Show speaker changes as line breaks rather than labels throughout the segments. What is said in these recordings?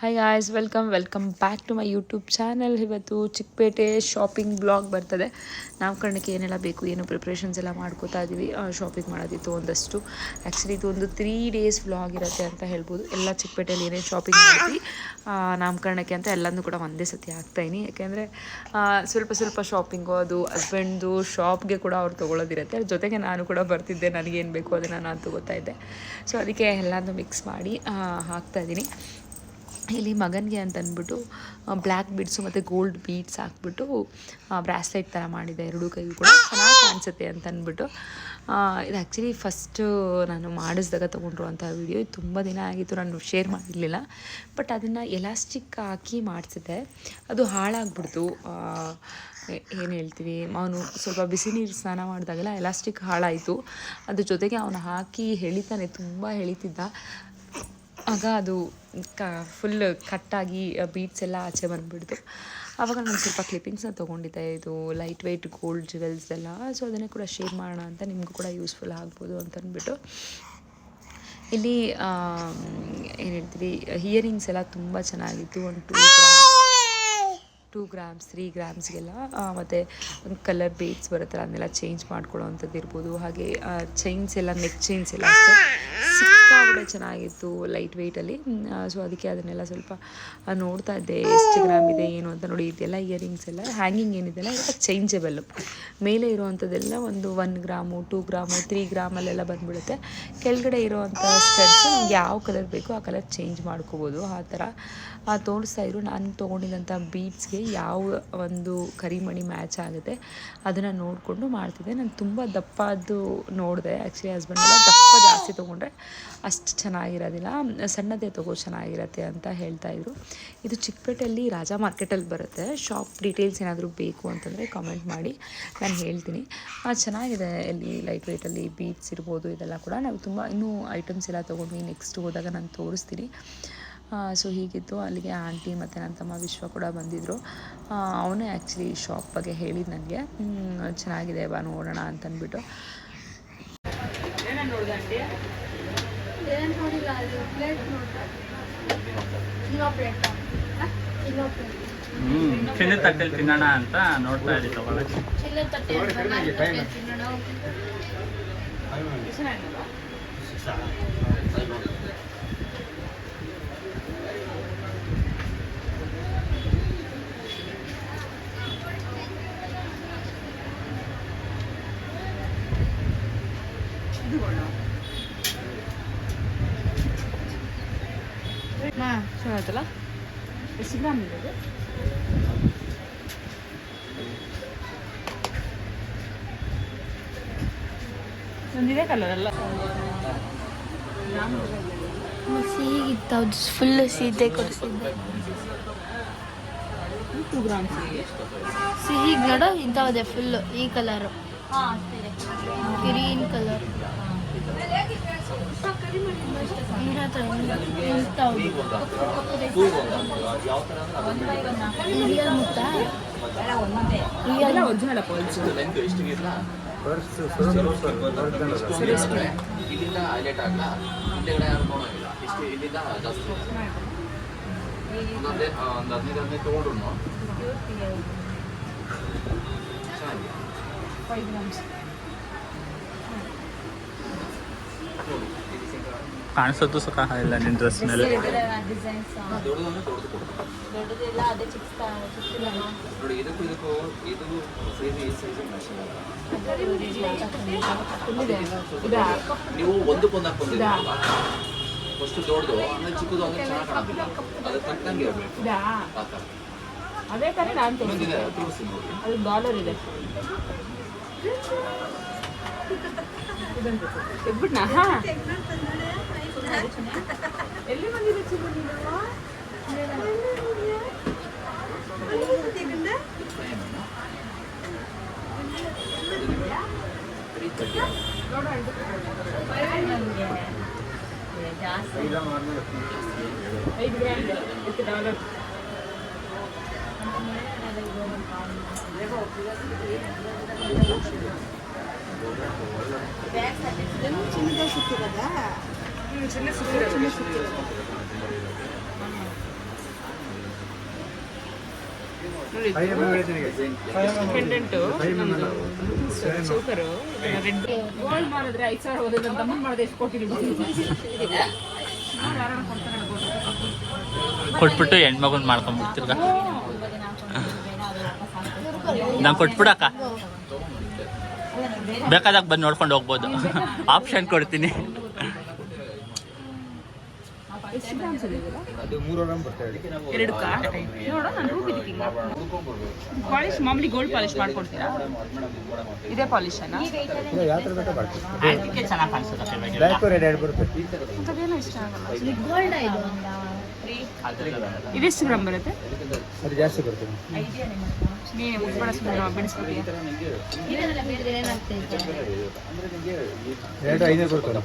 Hi guys welcome welcome back to my YouTube channel ಇವತ್ತು Chickpet shopping blog ಬರ್ತದೆ. ನಾಮಕರಣಕ್ಕೆ ಏನೆಲ್ಲ ಬೇಕು, ಏನು ಪ್ರಿಪ್ರೇಷನ್ಸ್ ಎಲ್ಲ ಮಾಡ್ಕೋತಾ ಇದ್ದೀವಿ ಶಾಪಿಂಗ್ ಮಾಡೋದಿತ್ತು ಒಂದಷ್ಟು. ಆ್ಯಕ್ಚುಲಿ ಇದು ಒಂದು ತ್ರೀ ಡೇಸ್ ಬ್ಲಾಗ್ ಇರುತ್ತೆ ಅಂತ ಹೇಳ್ಬೋದು. ಎಲ್ಲ ಚಿಕ್ಕಪೇಟೆಯಲ್ಲಿ ಏನೇನು ಶಾಪಿಂಗ್ ಮಾಡ್ತೀವಿ ನಾಮಕರಣಕ್ಕೆ ಅಂತ ಎಲ್ಲನೂ ಕೂಡ ಒಂದೇ ಸತಿ ಹಾಕ್ತಾಯಿನಿ ಯಾಕೆಂದರೆ ಸ್ವಲ್ಪ ಸ್ವಲ್ಪ ಶಾಪಿಂಗು ಅದು ಹಸ್ಬೆಂಡ್ದು ಶಾಪ್ಗೆ ಕೂಡ ಅವ್ರು ತೊಗೊಳೋದಿರುತ್ತೆ. ಅದ್ರ ಜೊತೆಗೆ ನಾನು ಕೂಡ ಬರ್ತಿದ್ದೆ, ನನಗೇನು ಬೇಕು ಅದನ್ನು ನಾನು ತೊಗೋತಾ ಇದ್ದೆ. ಸೊ ಅದಕ್ಕೆ ಎಲ್ಲನೂ ಮಿಕ್ಸ್ ಮಾಡಿ ಹಾಕ್ತಾಯಿದ್ದೀನಿ ಇಲ್ಲಿ ಮಗನಿಗೆ ಅಂತ ಅಂದ್ಬಿಟ್ಟು ಬ್ಲ್ಯಾಕ್ ಬೀಡ್ಸು ಮತ್ತು ಗೋಲ್ಡ್ ಬೀಡ್ಸ್ ಹಾಕ್ಬಿಟ್ಟು ಬ್ರಾಸ್ಲೆಟ್ ಥರ ಮಾಡಿದೆ, ಎರಡೂ ಕೈಗೂ ಕೂಡ. ಚೆನ್ನಾಗಿ ಕಾಣಿಸುತ್ತೆ ಅಂತ ಅಂದ್ಬಿಟ್ಟು ಇದು ಆ್ಯಕ್ಚುಲಿ ಫಸ್ಟು ನಾನು ಮಾಡಿಸಿದಾಗ ತೊಗೊಂಡಿರುವಂಥ ವಿಡಿಯೋ ತುಂಬ ದಿನ ಆಗಿತ್ತು, ನಾನು ಶೇರ್ ಮಾಡಿರಲಿಲ್ಲ. ಬಟ್ ಅದನ್ನು ಎಲಾಸ್ಟಿಕ್ ಹಾಕಿ ಮಾಡಿಸಿದ್ದೆ ಅದು ಹಾಳಾಗ್ಬಿಡ್ತು. ಏನು ಹೇಳ್ತೀವಿ, ಅವನು ಸ್ವಲ್ಪ ಬಿಸಿ ನೀರು ಸ್ನಾನ ಮಾಡಿದಾಗೆಲ್ಲ ಎಲಾಸ್ಟಿಕ್ ಹಾಳಾಯಿತು. ಅದ್ರ ಜೊತೆಗೆ ಅವನು ಹಾಕಿ ಎಳಿತಾನೆ ತುಂಬ ಎಳಿತಿದ್ದ ಆಗ ಅದು ಕ ಫುಲ್ ಕಟ್ಟಾಗಿ ಬೀಟ್ಸ್ ಎಲ್ಲ ಆಚೆ ಬಂದುಬಿಡ್ತು. ಆವಾಗ ನಾನು ಸ್ವಲ್ಪ ಕ್ಲಿಪ್ಪಿಂಗ್ಸ್ನ ತೊಗೊಂಡಿದ್ದೆ. ಇದು ಲೈಟ್ ವೆಯ್ಟ್ ಗೋಲ್ಡ್ ಜ್ಯುವೆಲ್ಸ್ ಎಲ್ಲ. ಸೊ ಅದನ್ನೇ ಕೂಡ ಶೇರ್ ಮಾಡೋಣ ಅಂತ ನಿಮಗೂ ಕೂಡ ಯೂಸ್ಫುಲ್ ಆಗ್ಬೋದು ಅಂತ ಅಂದ್ಬಿಟ್ಟು. ಇಲ್ಲಿ ಏನು ಹೇಳ್ತೀವಿ ಹಿಯರಿಂಗ್ಸ್ ಎಲ್ಲ ತುಂಬ ಚೆನ್ನಾಗಿತ್ತು. ಒಂದು ಟೂ ಟೂ ಗ್ರಾಮ್ಸ್, ತ್ರೀ ಗ್ರಾಮ್ಸ್ಗೆಲ್ಲ ಮತ್ತು ಒಂದು ಕಲರ್ ಬೇಡ್ಸ್ ಬರುತ್ತಲ್ಲ ಅದನ್ನೆಲ್ಲ ಚೇಂಜ್ ಮಾಡ್ಕೊಳ್ಳೋ ಅಂಥದ್ದು ಇರ್ಬೋದು. ಹಾಗೆ ಚೈನ್ಸ್ ಎಲ್ಲ ನೆಕ್ ಚೈನ್ಸ್ ಎಲ್ಲ ಅಷ್ಟೇ. ಸಿಕ್ಕಾಬಿಟ್ಟೆ ಚೆನ್ನಾಗಿತ್ತು ಲೈಟ್ ವೆಯ್ಟಲ್ಲಿ ಸೊ ಅದಕ್ಕೆ ಅದನ್ನೆಲ್ಲ ಸ್ವಲ್ಪ ನೋಡ್ತಾ ಇದ್ದೆ. ಎಷ್ಟು ಗ್ರಾಮ್ ಇದೆ, ಏನು ಅಂತ ನೋಡಿ, ಇದೆಲ್ಲ ಇಯರಿಂಗ್ಸ್ ಎಲ್ಲ ಹ್ಯಾಂಗಿಂಗ್ ಏನಿದೆಲ್ಲ ಎಲ್ಲ ಚೇಂಜಬಲ್ಲು ಮೇಲೆ ಇರುವಂಥದ್ದೆಲ್ಲ ಒಂದು one gram two gram three ಗ್ರಾಮಲ್ಲೆಲ್ಲ ಬಂದ್ಬಿಡುತ್ತೆ. ಕೆಳಗಡೆ ಇರುವಂಥ ಸ್ಟಡ್ಸ್ ನಮ್ಗೆ ಯಾವ ಕಲರ್ ಬೇಕೋ ಆ ಕಲರ್ ಚೇಂಜ್ ಮಾಡ್ಕೋಬೋದು. ಆ ಥರ ತೋರಿಸ್ತಾ ಇದ್ರು. ನಾನು ತೊಗೊಂಡಿದ್ದಂಥ ಬೀಡ್ಸ್ಗೆ ಯಾವ ಒಂದು ಕರಿಮಣಿ ಮ್ಯಾಚ್ ಆಗುತ್ತೆ, ಅದನ್ನು ನೋಡಿಕೊಂಡು ಮಾಡ್ತಿದ್ದೆ. ನಾನು ತುಂಬ ದಪ್ಪದ್ದು ನೋಡಿದೆ. ಆ್ಯಕ್ಚುಲಿ ಹಸ್ಬೆಂಡ್ ಎಲ್ಲ ದಪ್ಪ ಜಾಸ್ತಿ ತೊಗೊಂಡ್ರೆ ಅಷ್ಟು ಚೆನ್ನಾಗಿರೋದಿಲ್ಲ. ಸಣ್ಣದೇ ತಗೋ ಚೆನ್ನಾಗಿರತ್ತೆ ಅಂತ ಹೇಳ್ತಾ ಇದ್ರು. ಇದು ಚಿಕ್ಕಪೇಟೆಯಲ್ಲಿ ರಾಜಾ ಮಾರ್ಕೆಟಲ್ಲಿ ಬರುತ್ತೆ. ಶಾಪ್ ಡೀಟೇಲ್ಸ್ ಏನಾದರೂ ಬೇಕು ಅಂತಂದರೆ ಕಾಮೆಂಟ್ ಮಾಡಿ. ನಾನು ಹೇಳ್ತೀನಿ. ಚೆನ್ನಾಗಿದೆ. ಇಲ್ಲಿ ಲೈಟ್ ವೆಯ್ಟಲ್ಲಿ ಬೀಟ್ಸ್ ಇರ್ಬೋದು, ಇದೆಲ್ಲ ಕೂಡ. ನಾವು ತುಂಬ ಇನ್ನೂ ಐಟಮ್ಸ್ ಎಲ್ಲ ತೊಗೊಂಡ್ವಿ. ನೆಕ್ಸ್ಟ್ ಹೋದಾಗ ನಾನು ತೋರಿಸ್ತೀನಿ. ಸೊ ಹೀಗಿತ್ತು ಅಲ್ಲಿಗೆ ಆಂಟಿ ಮತ್ತು ನನ್ನ ತಮ್ಮ ವಿಶ್ವ ಕೂಡ ಬಂದಿದ್ದರು ಅವನೇ ಆ್ಯಕ್ಚುಲಿ ಶಾಪ್ ಬಗ್ಗೆ ಹೇಳಿದ್ದು ನನಗೆ ಚೆನ್ನಾಗಿದೆ ಬಾ ನೋಡೋಣ ಅಂತಂದ್ಬಿಟ್ಟು
ಚಿನ್ನ ತಟ್ಟೆಲಿ ತಿನ್ನೋಣ ಅಂತ ನೋಡ್ತಾ ಇದ್ದೀವಿ ತಗೊಳಕ್ಕೆ
ಚಿಲ್ಲ ತಟ್ಟೆ ಅಂತ ನಾಲ್ಕು ತಟ್ಟೆ ತಿನ್ನೋಣ
ಹಾಂ ಚೆನ್ನಾಯ್ತಲ್ಲ ಎಷ್ಟು ಗ್ರಾಮ್ ಇದೆ ಒಂದಿದೆ ಕಲರ್ ಅಲ್ಲ
ಸಿಹಿಗಿತ್ತು ಅದು ಫುಲ್ ಸೀತೆ ಕೊಡಿಸಿದ್ದೆ.
ಟೂ
ಸಿಹಿ ಗಡ ಇಂಥವದೇ ಫುಲ್ ಈ ಕಲರು ಗ್ರೀನ್ ಕಲರ್ ರಿಯಲ್ ಮುತ್ತ? ರಿಯಲ್
ಒರಿಜಿನಲ್
ಇಲ್ಲಿಂದ ಹೈಲೈಟ್ ಆಗಲ್ಲ ಹಿಂದೆಗಡೆ ಯಾರು ನೋಡೋಂಗಿಲ್ಲ ಇಷ್ಟು ಇಲ್ಲಿಂದ ಜಾಸ್ತಿ ಒಂದೊಂದೇ ಆ, ಒಂದು ಹದಿನೈದು ಹದಿನೈದು ತೊಗೊಂಡ್ರು ಚೆನ್ನಾಗಿದೆ
ಫೈವ್ ಗ್ರಾಮ್ಸ್
ಕಾಣಿಸೋದು ಸುಖ ಇಲ್ಲ ನಿನ್ನ ಡ್ರೆಸ್ ಮೇಲೆ.
ನೀವು ಒಂದಕ್ಕೊಂದು ಹಾಕೊಂಡಿದ್ದೀರಾ. ಫಸ್ಟ್ ದೊಡ್ಡದು ಆಮೇಲೆ ಚಿಕ್ಕದು ಅಂದ್ರೆ ಚೆನ್ನಾಗಿ ಕಾಣೋದಿಲ್ಲ ಅದು ತಕ್ಕಂಗೆ ಇರಬೇಕು.
ಅದೇ ತಾನೇ ನಾನು
ಇನ್ನೊಂದಿದೆ ತೋರಿಸಿ ನೋಡಿ.
ಅದು ಡಾಲರ್ ಇದೆ. ಹಾ ಎಲ್ಲಿ ಬಂದಿದೆ ಚಿನ್ನ ನೀನವ್ವ?
ತ್ರೀ ತರ್ಟಿ
ಐದು ಗ್ರಾಮ್ ಇದೆ ವಿತ್ ಡಾಲರ್ ಚಿನ್ನ ಸಿಕ್ಕಿರೋದಾ ಚಿನ್ನ ಸಿಕ್ಕಿರೋದು
ಕೊಟ್ಬಿಟ್ಟು ಹೆಣ್ಮಗುನ್ ಮಾಡ್ಕೊಂಡ್ಬಿಡ್ತಿರ್ಗ ನಾನು ಕೊಟ್ಬಿಡಕ್ಕ. ಬೇಕಾದಾಗ ಬಂದು ನೋಡ್ಕೊಂಡು ಹೋಗ್ಬೋದು. ಆಪ್ಷನ್ ಕೊಡ್ತೀನಿ.
ಅದು ಮೂರು ಗ್ರಾಮ್ ಬರ್ತಾ ಇದೆ
ಎರಡಕ್ಕ ನೋಡು ನಾನು ಪಾಲಿಶ್ ಮಾಮೂಲಿ ಗೋಲ್ಡ್ ಪಾಲಿಶ್ ಮಾಡ್ಕೊಡ್ತೀರಾ? ಇದೇ ಪಾಲಿಶ್ ಅನ್ನ
ಯಾವ ಥರ ಬೇಕಾ
ಅದಕ್ಕೆ ಚೆನ್ನಾಗಿ ಕಾಣಿಸುತ್ತೆ.
ಬ್ಲ್ಯಾಕ್ ರೆಡ್ ಎರಡು ಬರುತ್ತೆ.
ಇಂಥದ್ದೇನೋ ಇಷ್ಟ ಆಗಲ್ಲ.
ಗೋಲ್ಡ್ ಇದು?
ಇದೆಷ್ಟು ಗ್ರಾಮ್ ಬರುತ್ತೆ?
ಸರಿ ಜಾಸ್ತಿ ಬರ್ತದೆ
ನೀನು
ಬೇರೆ ಏನಾಗ್ತೈತೆ
ಎರಡು ಐನೂರು ಬರ್ತದೆ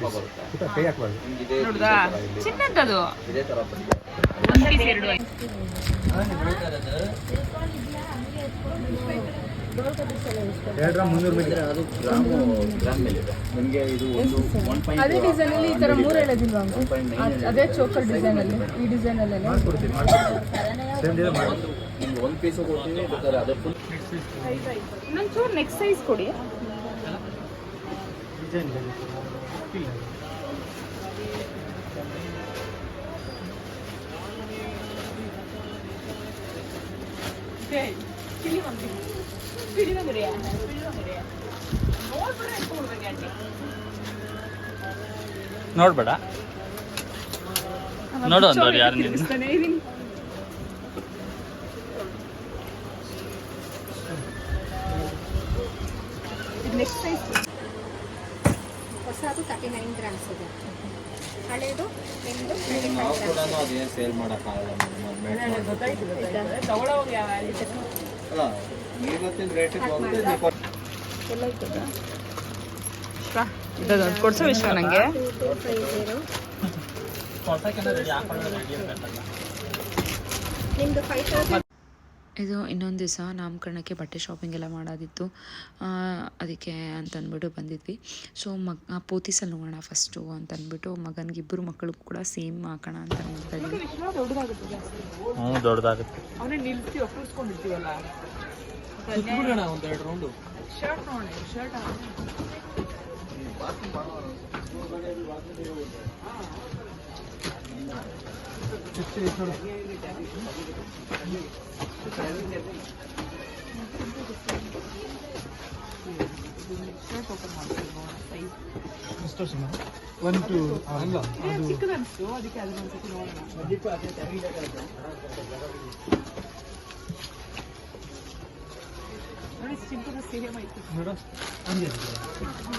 ಪುಟ್ಟ ಕೈ ಹಾಕ್ಬಾರ್ದು.
ನೋಡ್ದಾ? ಚಿನ್ನದ್ದದು.
ಇದೇ ಥರ ಬಂದಿದೆ
ಒಂದು ಪೀಸ್ ಎರಡು.
ಎರಡು ಗ್ರಾಮ್ ಮುನ್ನೂರು ಮೇಲೆ ಅದು ಗ್ರಾಮು ಗ್ರಾಮ್ ಮೇಲಿದೆ ನಿಮಗೆ ಇದು ಒಂದು ಒನ್
ಅದೇ ಡಿಸೈನ್ ಅಲ್ಲಿ ಈ ತರ ಮೂರು ಹೇಳೋದಿಲ್ವಾ ಅದೇ ಚೋಕರ್ ಡಿಸೈನ್ ಅಲ್ಲಿ ಈ ಡಿಸೈನ್ ಅಲ್ಲೇ
ಮಾಡ್ಕೊಡ್ತೀವಿ ಮಾಡ್ಕೊಡ್ತೀವಿ. ಸೇಮ್ ಡೇ ಮಾಡ್ಕೊಡ್ತೀವಿ. ನಿಮ್ಗೆ ಒಂದು ಪೀಸು ಕೊಡ್ತೀವಿ ಬೇಕಾದ್ರೆ ಅದು ಫುಲ್
ನೆಕ್ಸ್ಟ್ ಸೈಜ್ ಕೊಡಿ.
ನೋಡ್ಬೇಡ. ನೋಡು ಅಂದವ್ರು ಯಾರು ನೀನು
ನೆಕ್ಸ್ಟ್ ಸೈಜ್
ಹೊಸದು ತರ್ಟಿ ನೈನ್ ಗ್ರಾಮ್ಸ್ ಇದೆ. ಹಳೇದು ನಿಮ್ಮದು
ನಾವು ಕೂಡ ಅದೇನು ಸೇಲ್ ಮಾಡೋಕ್ಕಾಗಲ್ಲ
ತಗೊಳ್ಳೋವಾಗ
ಅಲ್ಲ ಇವತ್ತಿನ ರೇಟಿಗೆ ಹೋಗುತ್ತೆ
ಇದು ಕೊಡ್ಸೋ ನನಗೆ ಇದು ಇನ್ನೊಂದು ದಿವಸ ನಾಮಕರಣಕ್ಕೆ ಬಟ್ಟೆ ಶಾಪಿಂಗ್ ಎಲ್ಲ ಮಾಡೋದಿತ್ತು. ಅದಕ್ಕೆ ಅಂತ ಅಂದ್ಬಿಟ್ಟು ಬಂದಿದ್ವಿ. ಸೊ ಮಗ ಪೋತಿ ಪೋತಿಸಲ್ಲಿ ನೋಡೋಣ ಫಸ್ಟು ಅಂತ ಅಂದ್ಬಿಟ್ಟು ಮಗನಿಗೆ ಇಬ್ಬರು ಮಕ್ಕಳು ಕೂಡ ಸೇಮ್ ಹಾಕೋಣ ಅಂತ ನೋಡ್ತಾ ಇದ್ವಿ
ಹ್ಞೂ ದೊಡ್ಡದಾಗುತ್ತೆ
ಅವನೇ ನಿಲ್ಸಿ ಒಪ್ಪಿಸ್ಕೊಂಡಿರ್ತೀವಲ್ಲ
ಒಂದೆರಡು ರೌಂಡು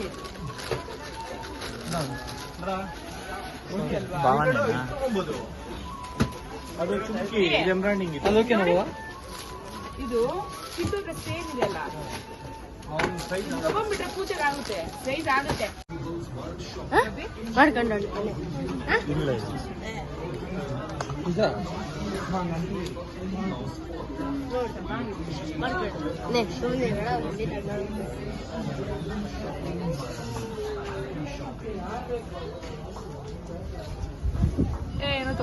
ಶರ್ಟ್ ನೋಡಿ
ಒನ್ ಟು ಅಲ್ಲ
ಚಿಕ್ಕದನ್ಸು ಅದಕ್ಕೆ
ನೋಡುವ
ಇದು ಸೇಮ್ ಇದೆಲ್ಲ ತಗೊಂಡ್ಬಿಟ್ರೆ ಪೂಜೆಗೆ ಆಗುತ್ತೆ. ಸೈಜ್ ಆಗುತ್ತೆ.
ಮಾಡ್ಕೊಂಡು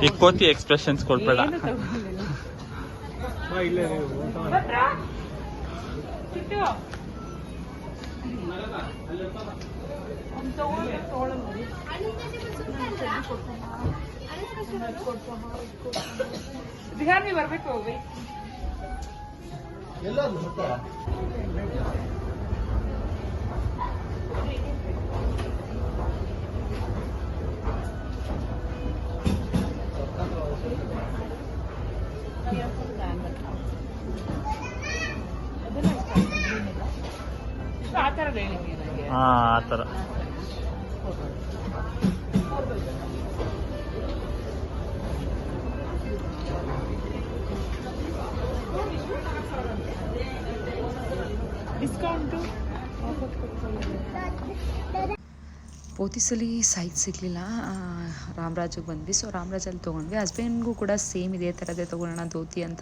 ಈ ಕೋತಿ ಎಕ್ಸ್ಪ್ರೆಷನ್ಸ್ ಕೊಡ್ಬೇಡ.
ಚಿಟ್ಟು ಅವ್ನ್ ತಗೊಂಡ್ರೆ ತಗೊಳಲ್ಲ ನೋಡಿ. ಬಿಹಾರ್ ನೀವು ಬರ್ಬೇಕು ಹೋಗಿ ಆ ಥರ ಹೇಳಿದ್ವಿ ನನಗೆ
ಹಾಂ ಆ ಥರ.
ಡಿಸ್ಕೌಂಟು
ಪೋತಿಸಲಿ ಸೈಜ್ ಸಿಗಲಿಲ್ಲ. ರಾಮರಾಜಿಗೆ ಬಂದ್ವಿ. ಸೊ ರಾಮರಾಜಲ್ಲಿ ತೊಗೊಂಡ್ವಿ. ಹಸ್ಬೆಂಡ್ಗೂ ಕೂಡ ಸೇಮ್ ಇದೇ ಥರದ್ದೇ ತೊಗೊಳ್ಳೋಣ ಧೋತಿ ಅಂತ.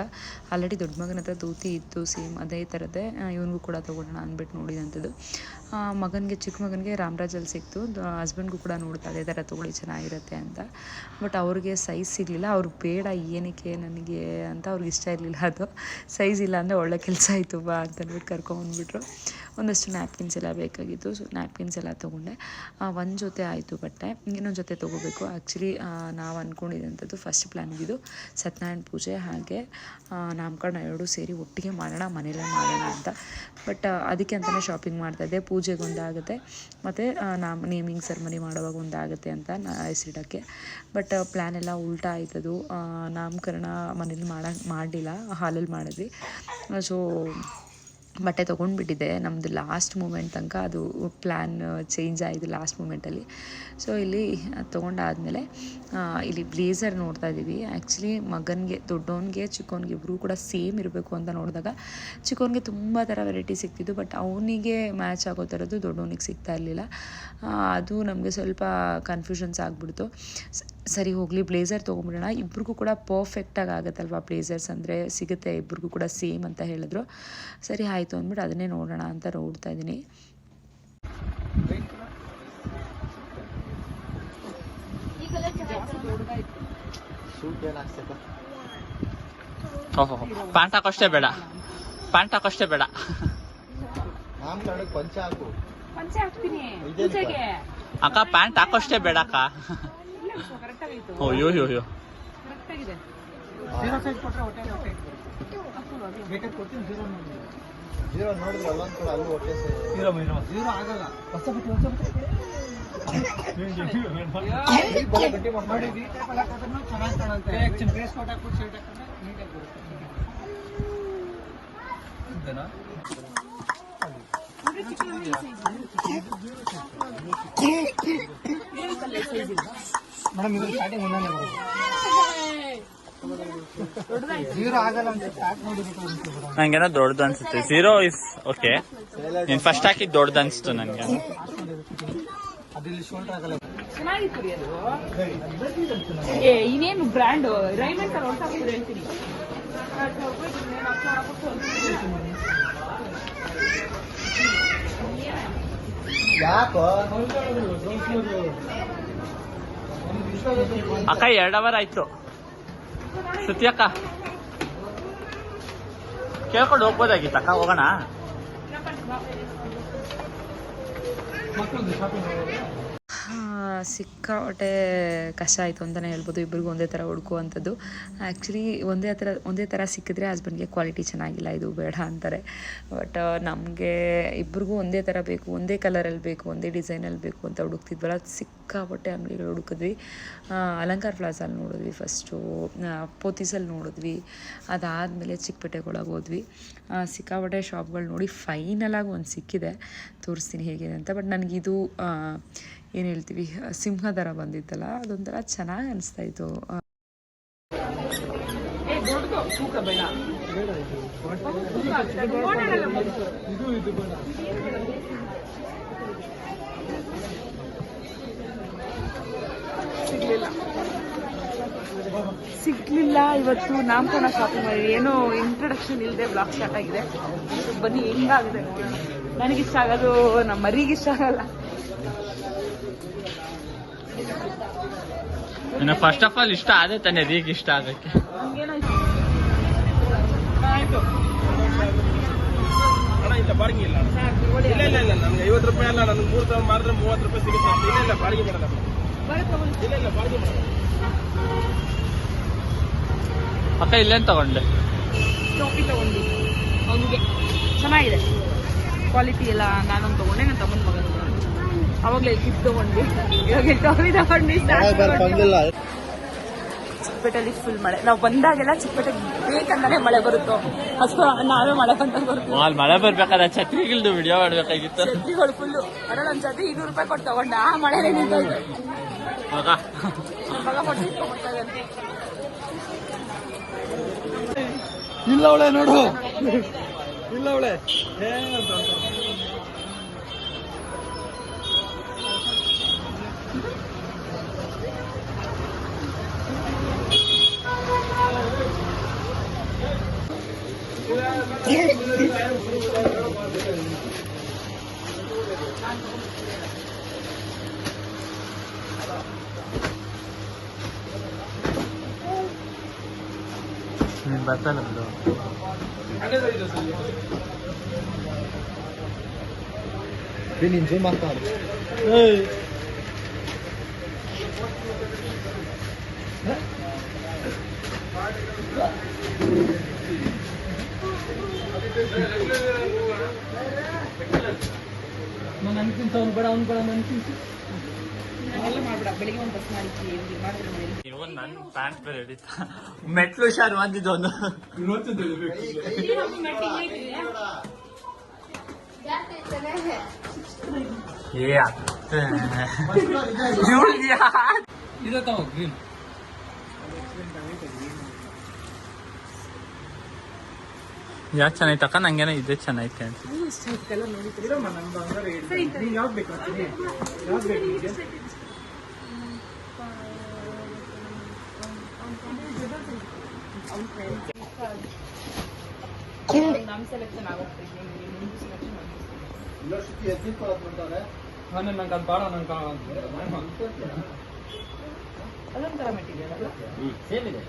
ಆಲ್ರೆಡಿ ದೊಡ್ಡ ಮಗನ ಹತ್ರ ಧೋತಿ ಇತ್ತು ಸೇಮ್ ಅದೇ ಥರದ್ದೇ ಇವನಿಗೂ ಕೂಡ ತೊಗೊಳ್ಳೋಣ ಅಂದ್ಬಿಟ್ಟು ನೋಡಿದಂಥದ್ದು. ಮಗನಿಗೆ, ಚಿಕ್ಕ ಮಗನಿಗೆ ರಾಮರಾಜಲ್ಲಿ ಸಿಕ್ತು. ಹಸ್ಬೆಂಡ್ಗೂ ಕೂಡ ನೋಡ್ತಾ ಇದ್ದೆ ಥರ ತೊಗೊಳ್ಳಿ, ಚೆನ್ನಾಗಿರುತ್ತೆ ಅಂತ. ಬಟ್ ಅವ್ರಿಗೆ ಸೈಜ್ ಸಿಗಲಿಲ್ಲ. ಅವ್ರು ಬೇಡ, ಏನಕ್ಕೆ ನನಗೆ ಅಂತ ಅವ್ರಿಗೆ ಇಷ್ಟ ಇರಲಿಲ್ಲ ಅದು. ಸೈಜ್ ಇಲ್ಲ ಅಂದರೆ ಒಳ್ಳೆ ಕೆಲಸ ಆಯಿತು, ಬಾ ಅಂತ ಅಂದ್ಬಿಟ್ಟು ಕರ್ಕೊಂಬಂದ್ಬಿಟ್ರು ಒಂದಷ್ಟು ನ್ಯಾಪ್ಕಿನ್ಸ್ ಎಲ್ಲ ಬೇಕಾಗಿತ್ತು ಸೊ ನ್ಯಾಪ್ಕಿನ್ಸ್ ಎಲ್ಲ ತೊಗೊಂಡೆ. ಒಂದು ಜೊತೆ ಆಯಿತು ಬಟ್ಟೆ, ಇನ್ನೊಂದು ಜೊತೆ ತೊಗೋಬೇಕು. ಆ್ಯಕ್ಚುಲಿ ನಾವು ಅಂದ್ಕೊಂಡಿದ್ದಂಥದ್ದು ಫಸ್ಟ್ ಪ್ಲ್ಯಾನ್ ಇದ್ದಿದ್ದು ಸತ್ಯನಾರಾಯಣ ಪೂಜೆ ಹಾಗೆ ನಾಮಕರಣ ಎರಡೂ ಸೇರಿ ಒಟ್ಟಿಗೆ ಮಾಡೋಣ ಮನೇಲೇ ಮಾಡೋಣ ಅಂತ. ಬಟ್ ಅದಕ್ಕೆ ಅಂತಲೇ ಶಾಪಿಂಗ್ ಮಾಡ್ತಾಯಿದ್ದೆ ಪೂಜೆಗೆ ಒಂದಾಗುತ್ತೆ. ಮತ್ತು ನಾಮ್, ನೇಮಿಂಗ್ ಸೆರ್ಮನಿ ಮಾಡುವಾಗ ಒಂದಾಗುತ್ತೆ ಅಂತ ನಾ ಹೆಸರಿಡೋಕ್ಕೆ. ಬಟ್ ಪ್ಲ್ಯಾನ್ ಎಲ್ಲ ಉಲ್ಟಾ ಆಯ್ತದು. ನಾಮಕರಣ ಮನೇಲಿ ಮಾಡೋ ಮಾಡಲಿಲ್ಲ ಹಾಲಲ್ಲಿ ಮಾಡಿದ್ವಿ. ಸೊ ಬಟ್ಟೆ ತೊಗೊಂಡ್ಬಿಟ್ಟಿದ್ದೆ ನಮ್ಮದು ಲಾಸ್ಟ್ ಮೂಮೆಂಟ್ ತನಕ ಅದು ಪ್ಲ್ಯಾನ್ ಚೇಂಜ್ ಆಯಿತು ಲಾಸ್ಟ್ ಮೂಮೆಂಟಲ್ಲಿ ಸೊ ಇಲ್ಲಿ ತೊಗೊಂಡಾದಮೇಲೆ ಇಲ್ಲಿ ಬ್ಲೇಸರ್ ನೋಡ್ತಾ ಇದ್ದೀವಿ. ಆ್ಯಕ್ಚುಲಿ ಮಗನಿಗೆ, ದೊಡ್ಡವನಿಗೆ ಚಿಕ್ಕವನಿಗೆ ಇಬ್ಬರೂ ಕೂಡ ಸೇಮ್ ಇರಬೇಕು ಅಂತ ನೋಡಿದಾಗ ಚಿಕ್ಕವನಿಗೆ ತುಂಬ ಥರ ವೆರೈಟಿ ಸಿಗ್ತಿದ್ದು ಬಟ್ ಅವನಿಗೆ ಮ್ಯಾಚ್ ಆಗೋ ಥರದ್ದು ದೊಡ್ಡವನಿಗೆ ಸಿಗ್ತಾ ಇರಲಿಲ್ಲ. ಅದು ನಮಗೆ ಸ್ವಲ್ಪ ಕನ್ಫ್ಯೂಷನ್ಸ್ ಆಗಿಬಿಡ್ತು. ಸರಿ ಹೋಗಲಿ ಬ್ಲೇಸರ್ ತೊಗೊಂಬಿಡೋಣ ಇಬ್ರಿಗೂ ಕೂಡ ಪರ್ಫೆಕ್ಟಾಗಿ ಆಗುತ್ತಲ್ವ ಬ್ಲೇಸರ್ಸ್ ಅಂದರೆ ಸಿಗುತ್ತೆ ಇಬ್ರಿಗೂ ಕೂಡ ಸೇಮ್ ಅಂತ ಹೇಳಿದ್ರು. ಸರಿ ಆಯಿತು ಅಂದ್ಬಿಟ್ಟು ಅದನ್ನೇ ನೋಡೋಣ ಅಂತ ನೋಡ್ತಾ ಇದ್ದೀನಿ.
ಪ್ಯಾಂಟ್ ಹಾಕೋಷ್ಟೇ ಬೇಡ. ಪ್ಯಾಂಟ್ ಹಾಕೋಷ್ಟೇ ಬೇಡ? ಅಕ್ಕ ಪ್ಯಾಂಟ್ ಹಾಕೋಷ್ಟೇ ಬೇಡ ಅಕ್ಕ
ಕರೆಕ್ಟ್ ಆಗಿತ್ತು
ಅಯ್ಯೋ ಅಯ್ಯೋ ಅಯ್ಯೋ
ಕರೆಕ್ಟ್ ಆಗಿದೆ
ಜೀರೋ ನೋಡಿದ್ರೆ ಅಲ್ಲೊಂದು ಕೂಡ ಅಲ್ಲೂ ಹೊಟ್ಟೆ
ಮೇಡಮ್ ಇದು ಸ್ಟಾರ್ಟಿಂಗ್ ಒಂದನೇ ಬರೋದು ಜೀರೋ ಆಗಲ್ಲ ಅಂತ ಸ್ಟಾರ್ಟ್ ನೋಡಿಬಿಟ್ಟು ಅನ್ಸುತ್ತೆ ಮೇಡಮ್.
ನಂಗೇನೋ ದೊಡ್ಡದು ಅನ್ಸುತ್ತೆ. ಝೀರೋ ಇಸ್ ಓಕೆ ನೀನ್ ಫಸ್ಟ್ ಹಾಕಿದ್ ದೊಡ್ಡದು ಅನ್ಸುತ್ತೆ ನನಗೆ
ಅದು ಇಲ್ಲಿ ಶೋಲ್ಡರ್ ಆಗಲ್ಲ.
ಚೆನ್ನಾಗಿತ್ತು ರೀ ಏ ಇನ್ನೇನು ಬ್ರ್ಯಾಂಡ್ ರೈಮಂಡ್ ಹೇಳ್ತೀನಿ.
ಯಾಕೋ?
ಅಕ್ಕ ಎರಡು ಅವರ್ ಆಯ್ತು. ಸುತ್ತಿ ಅಕ್ಕ. ಕೇಳ್ಕೊಂಡು ಹೋಗ್ಬೋದಾಗಿತ್ತು ಅಕ್ಕ ಹೋಗೋಣ.
ಸಿಕ್ಕಾಪಟ್ಟೆ ಕಷ್ಟ ಆಯಿತು ಅಂತಲೇ ಹೇಳ್ಬೋದು. ಇಬ್ಬರಿಗೂ ಒಂದೇ ಥರ ಹುಡುಕುವಂಥದ್ದು. ಆ್ಯಕ್ಚುಲಿ ಒಂದೇ ಥರ ಒಂದೇ ಥರ ಸಿಕ್ಕಿದ್ರೆ ಹಸ್ಬೆಂಡ್ಗೆ ಕ್ವಾಲಿಟಿ ಚೆನ್ನಾಗಿಲ್ಲ. ಇದು ಬೇಡ ಅಂತಾರೆ. ಬಟ್ ನಮಗೆ ಇಬ್ರಿಗೂ ಒಂದೇ ಥರ ಬೇಕು. ಒಂದೇ ಕಲರಲ್ಲಿ ಬೇಕು. ಒಂದೇ ಡಿಸೈನಲ್ಲಿ ಬೇಕು ಅಂತ ಹುಡುಕ್ತಿದ್ವಲ್ಲ. ಸಿಕ್ಕಾಪಟ್ಟೆ ಅಂಗಡಿಗಳು ಹುಡುಕಿದ್ವಿ. ಅಲಂಕಾರ ಪ್ಲಾಸಲ್ಲಿ ನೋಡಿದ್ವಿ ಫಸ್ಟು ಪೋತಿಸಲ್ಲಿ ನೋಡಿದ್ವಿ. ಅದಾದಮೇಲೆ ಚಿಕ್ಕಪೇಟೆಗೊಳಗೆ ಹೋದ್ವಿ. ಸಿಕ್ಕಾಪಟ್ಟೆ ಶಾಪ್ಗಳು ನೋಡಿ ಫೈನಲಾಗಿ ಒಂದು ಸಿಕ್ಕಿದೆ. ತೋರಿಸ್ತೀನಿ ಹೇಗಿದೆ ಅಂತ. ಬಟ್ ನನಗಿದು ಏನು ಹೇಳ್ತೀವಿ ಸಿಂಹ ಥರ ಬಂದಿತ್ತಲ್ಲ, ಅದೊಂಥರ ಚೆನ್ನಾಗಿ ಅನಿಸ್ತಾ ಇತ್ತು
ಸಿಗ್ಲಿಲ್ಲ ಇವತ್ತು, ನಾಮಕರಣ ಶಾಪಿಂಗ್ ಮಾಡಿ ಏನೋ ಇಂಟ್ರೊಡಕ್ಷನ್ ಇಲ್ಲದೆ ಬ್ಲಾಗ್ ಸ್ಟಾರ್ಟ್ ಆಗಿದೆ. ಬನ್ನಿ, ಹೆಂಗಾಗಿದೆ ನನಗಿಷ್ಟ ಆಗೋದು ನಮ್ಮ ಮರಿಗೆ ಇಷ್ಟ ಆಗಲ್ಲ.
ಫಸ್ಟ್ ಆಫ್ ಆಲ್ ಇಷ್ಟ ಆದರೆ ತಾನೇ ಈಗ ಇಷ್ಟ ಆಗಕ್ಕೆ
ಇಲ್ಲ ಬಾಡಿಗೆ ಇಲ್ಲ ಇಲ್ಲ ಇಲ್ಲ ಇಲ್ಲ ನಮ್ಗೆ ಐವತ್ತು ರೂಪಾಯಿ ಅಲ್ಲ ನನಗೆ ಮೂರು ಸಾವಿರ ಮಾಡಿದ್ರೆ ಮೂವತ್ತು ರೂಪಾಯಿ ಸಿಗುತ್ತೆ. ಇಲ್ಲ ಇಲ್ಲ ಬಾಡಿಗೆ ಮಾಡಲ್ಲ. ಇಲ್ಲ ಇಲ್ಲ ಬಾಡಿಗೆ ಮಾಡಲ್ಲ
ಅಕ್ಕ, ಇಲ್ಲೇನ್ ತಗೊಂಡೆ
ಟೋಪಿ ತಗೊಂಡು ಅವನಿಗೆ ಚೆನ್ನಾಗಿದೆ ಕ್ವಾಲಿಟಿ ಎಲ್ಲ ನಾನೊಂದು ತಗೊಂಡೆ ನನ್ನ ತಮ್ಮನ ಅವಾಗಲೇ ಗಿಫ್ಟ್ ತಗೊಂಡ್ವಿ. ಇವಾಗ ಟೋಪಿ ತಗೊಂಡು ಚಿಕ್ಕಪೇಟೆಯಲ್ಲಿ ಫುಲ್ ಮಳೆ. ನಾವು ಬಂದಾಗೆಲ್ಲ ಚಿಕ್ಕಪೇಟೆಗೆ ಬೇಕಂದ್ರೆ ಮಳೆ ಬರುತ್ತೋ? ಅಷ್ಟು ನಾವೇ ಮಳೆ ಬಂದಾಗ ಬರುತ್ತೆ?
ಅಲ್ಲಿ ಮಳೆ ಬರ್ಬೇಕಾದ್ರೆ ಛತ್ರಿಗಿಲ್ದು ವಿಡಿಯೋ ಮಾಡ್ಬೇಕಾಗಿತ್ತು.
ಛತ್ರಿಗಳು ಫುಲ್ಲು ಅದ್ರಲ್ಲಿ ಒಂದು ಛತ್ರಿ ಇನ್ನೂರು ರೂಪಾಯಿ ಕೊಟ್ಟು ತಗೊಂಡ ಆ ಮಳೆ ನಿಂತೋಯ್ತು.
ಮಗ.
ನನ್ನ ಮಗ ಕೊಟ್ಟು
ಇಲ್ಲ ಅವಳೆ ನೋಡು.
ಇಲ್ಲ ಅವಳೆ.
ನೀನು ಬರ್ತಲ್ಲ ಬಿಡು
ನೀನ್ ಜೂಮ್ ಆಗ್ತಾ ನಾನು ಅನ್ಕಿಂತ ಅವ್ನು ಬೇಡ ಅವ್ನು ಬೇಡ ಅನ್ಕಿಂತ
ಎಲ್ಲ ಮಾಡ್ಬೇಡ ಬೆಳಿಗ್ಗೆ ಒಂದು ಬಸ್ ಮಾಡಿದ್ವಿ ಮಾಡಿದ್ರೆ ನೋಡಿ
ಇವನ್ ನನ್ನ ಪ್ಯಾಂಟ್ ಬೇರೆ ಹಿಡಿತಾ ಮೆಟ್ಲು ಹುಷಾರು ಬಂದಿದ್ದವನು
ಜಾಸ್ತಿ ಐತನೆ
ಏ ಅತ್ತೆ ಇವ್ಳ್ಗ್ ಯಾ-
ಇದೆ ತಾವ ಗ್ರೀನ್
ಯಾಕೆ ಚೆನ್ನಾಯ್ತು? ಅಕ್ಕ ನಂಗೇನೋ ಇದೆ ಚೆನ್ನಾಯ್ತು ಅಂತ.
ನಂಗೆ ಅದು ನಂಗೆ
ಮೆಟೀರಿಯಲ್ ಅಲ್ಲ
ಅಲ್ಲ ಇದು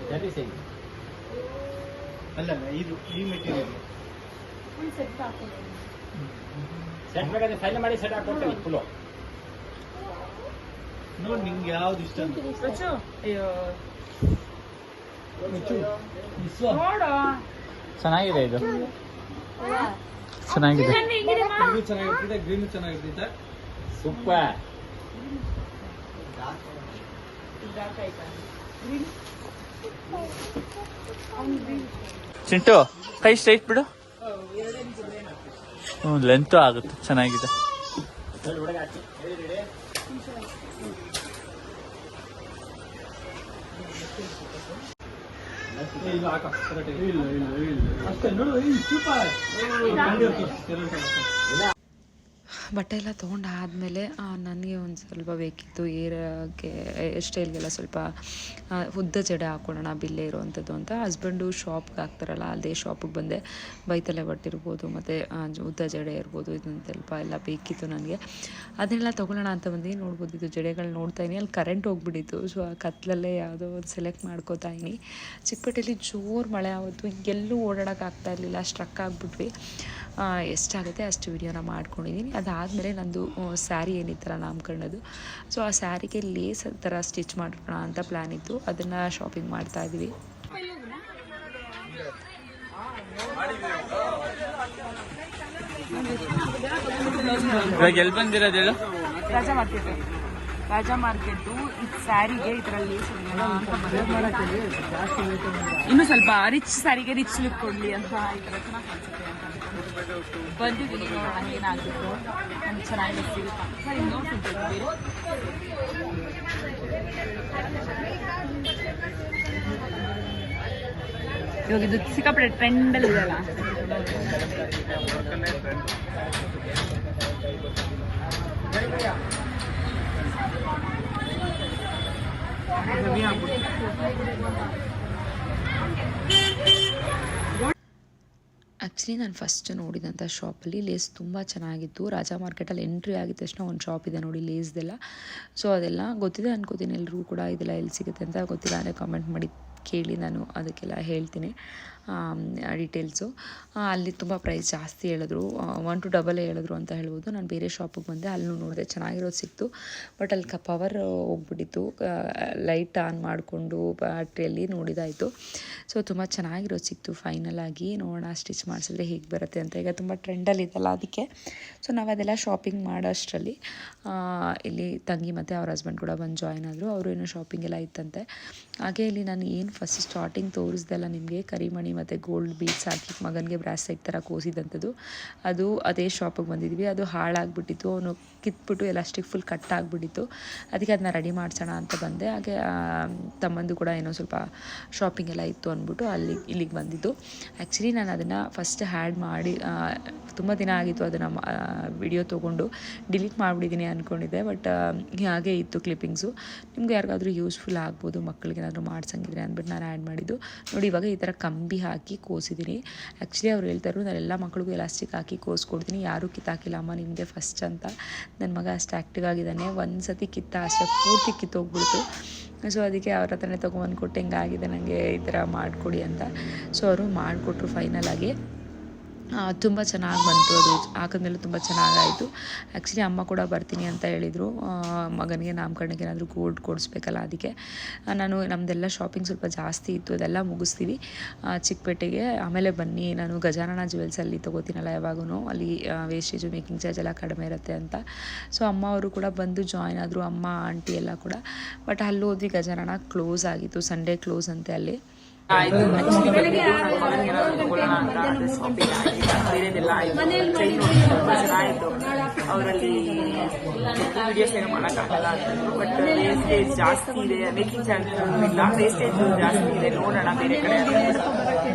ಈ ಮೆಟೀರಿಯಲ್
ಸೆಟ್ ಹಾಕೋದು
ನೋಡಿ ನಿಂಗೆ ಯಾವ್ದು ಇಷ್ಟ ಅಂತ.
ರಚು. ಅಯ್ಯೋ.
ಮಿಚ್ಚು ವಿಶ್ವ
ನೋಡು.
ಚೆನ್ನಾಗಿದೆ ಇದು. ಚೆನ್ನಾಗಿದೆ.
ಇದು ಚೆನ್ನಾಗಿರ್ತದೆ ಗ್ರೀನ್ ಚೆನ್ನಾಗಿರ್ತೈತೆ
ಸೂಪರ್.
ಗ್ರೀನ್
ಚಿಂಟು ಕೈ ಸ್ಟ್ರೈಟ್ ಬಿಡು. ಹ್ಞೂ ಲೆಂತು ಆಗುತ್ತೆ ಚೆನ್ನಾಗಿದೆ.
ಇಲ್ಲ ಇಲ್ಲ ಇಲ್ಲ ಅಷ್ಟೇ ನೋಡು
ಬಟ್ಟೆ ಎಲ್ಲ ತೊಗೊಂಡಾದಮೇಲೆ ನನಗೆ ಒಂದು ಸ್ವಲ್ಪ ಬೇಕಿತ್ತು. ಏರಕ್ಕೆ ಏರ್ ಸ್ಟೈಲ್ಗೆಲ್ಲ ಸ್ವಲ್ಪ ಉದ್ದ ಜಡೆ ಹಾಕ್ಕೊಳ್ಳೋಣ ಬಿಲ್ಲೆ ಇರುವಂಥದ್ದು ಅಂತ. ಹಸ್ಬೆಂಡು ಶಾಪ್ಗೆ ಹಾಕ್ತಾರಲ್ಲ, ಅದೇ ಶಾಪಿಗೆ ಬಂದೆ. ಬೈತಲೆ ಬಟ್ಟಿರ್ಬೋದು ಮತ್ತು ಉದ್ದ ಜಡೆ ಇರ್ಬೋದು ಇದನ್ನ ಸ್ವಲ್ಪ ಎಲ್ಲ ಬೇಕಿತ್ತು ನನಗೆ. ಅದನ್ನೆಲ್ಲ ತೊಗೊಳ್ಳೋಣ ಅಂತ ಬಂದು ನೋಡ್ಬೋದು, ಇದು ಜಡೆಗಳು ನೋಡ್ತಾ ಇದೀನಿ ಅಲ್ಲಿ ಕರೆಂಟ್ ಹೋಗ್ಬಿಟ್ಟಿತ್ತು. ಸೊ ಆ ಕತ್ಲಲ್ಲೇ ಯಾವುದೋ ಒಂದು ಸೆಲೆಕ್ಟ್ ಮಾಡ್ಕೋತಾ ಇದ್ದೀನಿ ಚಿಕ್ಕಪೇಟೆಯಲ್ಲಿ ಜೋರು ಮಳೆ ಆವತ್ತು. ಎಲ್ಲೂ ಓಡಾಡೋಕ್ಕಾಗ್ತಾ ಇರಲಿಲ್ಲ. ಸ್ಟ್ರಕ್ ಆಗಿಬಿಟ್ವಿ. ಎಷ್ಟಾಗುತ್ತೆ ಅಷ್ಟು ವಿಡಿಯೋನ ಮಾಡ್ಕೊಂಡಿದ್ದೀನಿ. ಅದಾದಮೇಲೆ ನಂದು ಸ್ಯಾರಿ ಏನಿತ್ತಲ್ಲ ನಾಮಕರಣದ್ದು. ಸೊ ಆ ಸ್ಯಾರಿಗೆ ಲೇಸ್ ಥರ ಸ್ಟಿಚ್ ಮಾಡೋಣ ಅಂತ ಪ್ಲ್ಯಾನ್ ಇತ್ತು. ಅದನ್ನು ಶಾಪಿಂಗ್ ಮಾಡ್ತಾ ಇದ್ವಿ.
ಇವಾಗ ಎಲ್ಲಿ ಬಂದಿರೋದು ಹೇಳು?
ರಾಜಾ ಮಾರ್ಕೆಟ್ ರಾಜಾ ಮಾರ್ಕೆಟು ಇದು ಸ್ಯಾರಿಗೆ ಇದರಲ್ಲಿ ಇನ್ನು ಸ್ವಲ್ಪ ರಿಚ್ ಸ್ಯಾರಿಗೆ ರಿಚ್ ಲುಕ್ ಕೊಡ್ಲಿ ಅಂತ ಈ ಥರ ಚೆನ್ನಾಗಿ ಕಾಣಿಸುತ್ತೆ. ಬಂದಿದ್ದೀನಿ ನೋಡೋಣ ಏನಾಗಬೇಕು ನಮ್ಗೆ ಚೆನ್ನಾಗಿ ಸಿಗುತ್ತಾ ಸರಿ ನೋಡ್ತಿದ್ದೇವೆ ಇವಾಗ ಇದು ಸಿಕ್ಕಾಪಟ್ಟೆ ಟ್ರೆಂಡಲ್ಲಿ ಇದೆಯಲ್ಲ
ಆ್ಯಕ್ಚುಲಿ ನಾನು ಫಸ್ಟ್ ನೋಡಿದಂಥ ಶಾಪಲ್ಲಿ ಲೇಸ್ ತುಂಬ ಚೆನ್ನಾಗಿತ್ತು. ರಾಜಾ ಮಾರ್ಕೆಟಲ್ಲಿ ಎಂಟ್ರಿ ಆಗಿದ ತಕ್ಷಣ ಒಂದು ಶಾಪ್ ಇದೆ ನೋಡಿ ಲೇಸ್ದೆಲ್ಲ ಸೊ, ಅದೆಲ್ಲ ಗೊತ್ತಿದೆ, ಅನ್ಕೋತೀನಿ. ಎಲ್ಲರೂ ಕೂಡ ಇದೆಲ್ಲ ಎಲ್ಲಿ ಸಿಗುತ್ತೆ ಅಂತ ಗೊತ್ತಿಲ್ಲ ಅಂದರೆ ಕಾಮೆಂಟ್ ಮಾಡಿ ಕೇಳಿ ನಾನು ಅದಕ್ಕೆಲ್ಲ ಹೇಳ್ತೀನಿ. ಡೀಟೇಲ್ಸು ಅಲ್ಲಿ ತುಂಬ ಪ್ರೈಸ್ ಜಾಸ್ತಿ ಹೇಳಿದ್ರು. ಒನ್ ಟು ಡಬಲ್ ಹೇಳಿದ್ರು ಅಂತ ಹೇಳ್ಬೋದು. ನಾನು ಬೇರೆ ಶಾಪಿಗೆ ಬಂದೆ. ಅಲ್ಲೂ ನೋಡಿದೆ ಚೆನ್ನಾಗಿರೋದು ಸಿಕ್ತು. ಬಟ್ ಅಲ್ಲಿ ಕ ಪವರ್ ಹೋಗ್ಬಿಟ್ಟಿತ್ತು ಲೈಟ್ ಆನ್ ಮಾಡಿಕೊಂಡು ಬ್ಯಾಟ್ರಿಯಲ್ಲಿ ನೋಡಿದಾಯಿತು. ಸೊ ತುಂಬ ಚೆನ್ನಾಗಿರೋದು ಸಿಕ್ತು. ಫೈನಲ್ ಆಗಿ ನೋಡೋಣ ಸ್ಟಿಚ್ ಮಾಡಿಸಿದ್ರೆ ಹೇಗೆ ಬರುತ್ತೆ ಅಂತ. ಈಗ ತುಂಬ ಟ್ರೆಂಡಲ್ಲಿ ಇದೆಲ್ಲ ಅದಕ್ಕೆ. ಸೊ ನಾವು ಅದೆಲ್ಲ ಶಾಪಿಂಗ್ ಮಾಡೋಷ್ಟರಲ್ಲಿ ಇಲ್ಲಿ ತಂಗಿ ಮತ್ತು ಅವ್ರ ಹಸ್ಬೆಂಡ್ ಕೂಡ ಬಂದು ಜಾಯ್ನ್ ಆದರು. ಅವರು ಏನೋ ಶಾಪಿಂಗ್ ಎಲ್ಲ ಇತ್ತಂತೆ. ಹಾಗೆ ಇಲ್ಲಿ ನಾನು ಏನು ಫಸ್ಟ್ ಸ್ಟಾರ್ಟಿಂಗ್ ತೋರಿಸ್ದೆಲ್ಲ ನಿಮಗೆ. ಕರಿಮಣಿ ಮತ್ತು ಗೋಲ್ಡ್ ಬೀಟ್ಸ್ ಹಾಕಿ ಮಗನಿಗೆ ಬ್ರಾಸ್ಲೆಟ್ ಥರ ಕೋಸಿದಂಥದ್ದು. ಅದು ಅದೇ ಶಾಪಿಗೆ ಬಂದಿದ್ವಿ. ಅದು ಹಾಳಾಗ್ಬಿಟ್ಟಿತ್ತು. ಅವನು ಕಿತ್ಬಿಟ್ಟು ಎಲಾಸ್ಟಿಕ್ ಫುಲ್ ಕಟ್ ಆಗಿಬಿಟ್ಟಿತ್ತು. ಅದಕ್ಕೆ ಅದನ್ನ ರೆಡಿ ಮಾಡಿಸೋಣ ಅಂತ ಬಂದೆ. ಹಾಗೆ ತಮ್ಮಂದು ಕೂಡ ಏನೋ ಸ್ವಲ್ಪ ಶಾಪಿಂಗ್ ಎಲ್ಲ ಇತ್ತು ಅಂದ್ಬಿಟ್ಟು ಅಲ್ಲಿ, ಇಲ್ಲಿಗೆ ಬಂದಿದ್ದು. ಆ್ಯಕ್ಚುಲಿ ನಾನು ಅದನ್ನು ಫಸ್ಟ್ ಹ್ಯಾಡ್ ಮಾಡಿ ತುಂಬ ದಿನ ಆಗಿತ್ತು ಅದನ್ನು ವಿಡಿಯೋ ತೊಗೊಂಡು ಡಿಲೀಟ್ ಮಾಡಿಬಿಟ್ಟಿದ್ದೀನಿ ಅಂದ್ಕೊಂಡಿದ್ದೆ ಬಟ್ ಹಾಗೆ ಇತ್ತು ಕ್ಲಿಪ್ಪಿಂಗ್ಸು ನಿಮ್ಗೆ ಯಾರಿಗಾದ್ರೂ ಯೂಸ್ಫುಲ್ ಆಗ್ಬೋದು ಮಕ್ಕಳಿಗೆ ಏನಾದರೂ ಮಾಡ್ಸಂಗಿದ್ರೆ ಅಂದ್ಬಿಟ್ಟು ನಾನು ಆ್ಯಡ್ ಮಾಡಿದ್ದು. ನೋಡಿ ಇವಾಗ ಈ ಥರ ಕಂಬಿ ಹಾಕಿ ಕೋಸಿದ್ದೀನಿ. ಆ್ಯಕ್ಚುಲಿ ಅವ್ರು ಹೇಳ್ತಾರೆ ಎಲ್ಲ ಮಕ್ಳಿಗೂ ಎಲಾಸ್ಟಿಕ್ ಹಾಕಿ ಕೋಸ್ಕೊಡ್ತೀನಿ. ಯಾರೂ ಕಿತ್ತಾಕಿಲ್ಲ, ಅಮ್ಮ ನಿಮಗೆ ಫಸ್ಟ್ ಅಂತ. ನನ್ನ ಮಗ ಅಷ್ಟು ಆ್ಯಕ್ಟಿವ್ ಆಗಿದ್ದಾನೆ. ಒಂದು ಸತಿ ಕಿತ್ತ ಅಷ್ಟೇ ಪೂರ್ತಿ ಕಿತ್ತೋಗ್ಬಿಡ್ತು. ಸೊ ಅದಕ್ಕೆ ಅವ್ರ ಹತ್ರನೇ ತೊಗೊಂಬಂದು ಕೊಟ್ಟು ಹಿಂಗಾಗಿದೆ ನನಗೆ ಈ ಥರ ಮಾಡಿಕೊಡಿ ಅಂತ. ಸೊ ಅವರು ಮಾಡಿಕೊಟ್ರು ಫೈನಲಾಗಿ ತುಂಬ ಚೆನ್ನಾಗಿ ಬಂತು ಅದು ಹಾಕಿದ್ಮೇಲೆ ತುಂಬ ಚೆನ್ನಾಗಾಯಿತು. ಆ್ಯಕ್ಚುಲಿ ಅಮ್ಮ ಕೂಡ ಬರ್ತೀನಿ ಅಂತ ಹೇಳಿದರು. ಮಗನಿಗೆ ನಾಮಕರಣಕ್ಕೆ ಏನಾದರೂ ಗೋಲ್ಡ್ ಕೊಡಿಸ್ಬೇಕಲ್ಲ ಅದಕ್ಕೆ. ನಾನು ನಮ್ಮದೆಲ್ಲ ಶಾಪಿಂಗ್ ಸ್ವಲ್ಪ ಜಾಸ್ತಿ ಇತ್ತು. ಅದೆಲ್ಲ ಮುಗಿಸ್ತೀವಿ. ಚಿಕ್ಕಪೇಟೆಗೆ. ಆಮೇಲೆ ಬನ್ನಿ. ನಾನು ಗಜಾನನ ಜ್ಯುವೆಲ್ಸಲ್ಲಿ ತೊಗೋತೀನಲ್ಲ ಯಾವಾಗೂ ಅಲ್ಲಿ ವೇಸ್ಟೇಜು ಮೇಕಿಂಗ್ ಚಾರ್ಜ್ ಎಲ್ಲ ಕಡಿಮೆ ಇರುತ್ತೆ ಅಂತ. ಸೊ ಅಮ್ಮ ಅವರು ಕೂಡ ಬಂದು ಜಾಯ್ನ್ ಆದರು. ಅಮ್ಮ ಆಂಟಿ ಎಲ್ಲ ಕೂಡ. ಬಟ್ ಅಲ್ಲಿ ಹೋದ್ವಿ ಗಜಾನನ. ಕ್ಲೋಸ್ ಆಗಿತ್ತು. ಸಂಡೇ ಕ್ಲೋಸ್ ಅಂತೆ ಅಲ್ಲಿ.
ಆಯ್ತು. ಆಕ್ಚುಲಿ ಏನಾದ್ರು ತಗೊಳ್ಳೋಣ ಅಂತ ಅದೇ ಶಾಪಿಂಗ್ ಆಗಿಲ್ಲ ಬೇರೆದೆಲ್ಲ ಆಯಿತು. ತುಂಬ ಚೆನ್ನಾಗಿತ್ತು ಅವರಲ್ಲಿ ವಿಡಿಯೋಸ್ ಏನೋ ಮಾಡೋಕ್ಕಾಗಲ್ಲ ಅಂತಂದ್ರು ಬಟ್ ವೇಸ್ಟೇಜ್ ಜಾಸ್ತಿ ಇದೆ. ಮೇಕಿಂಗ್ ಚಾರ್ಜ್ ಇಲ್ಲ. ವೇಸ್ಟೇಜ್ ಜಾಸ್ತಿ ಇದೆ. ನೋಡೋಣ. ಬೇರೆ ಕಡೆ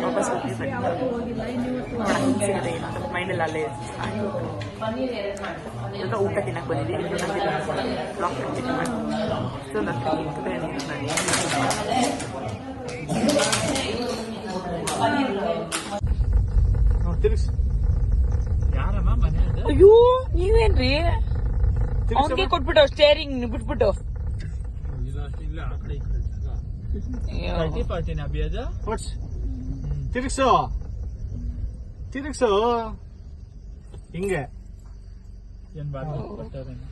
ವಾಪಸ್ ಹೋಗಿ ಬನ್ನಿ ನೋಡೋಣ ಏನು ಅಂತ ಮೈಂಡಲ್ಲಿ ಅಲ್ಲೇ ಆಯ್ತು ಊಟ ತಿನ್ನಕ್ಕೆ ಬಂದಿದ್ದೀವಿ. ಬ್ಲಾಕ್ ಕಂಟಿನ್ಯೂ ಮಾಡಿ ಸೊ ಅಯ್ಯೋ ನೀವೇನ್ರಿ? ಅವನ್ಗೆ ಕೊಟ್ಬಿಟ್ಟು ಸ್ಟೇರಿಂಗ್ ಬಿಟ್ಬಿಟ್ಟು.
ಇಲ್ಲ ಇಲ್ಲ ಆ ಕಡೆ ಈ ಕಡೆ ಜಾಗ. ಪಾರ್ಟಿ ಪಾರ್ಟಿನ ಅಭಿಯಾಜ ಹೊಡ್ಸ್ ತಿರುಗಿಸು. ತಿರುಗಿಸು. ಹಿಂಗೆ. ಏನ್ ಕೊಟ್ಟವ್ರೇನು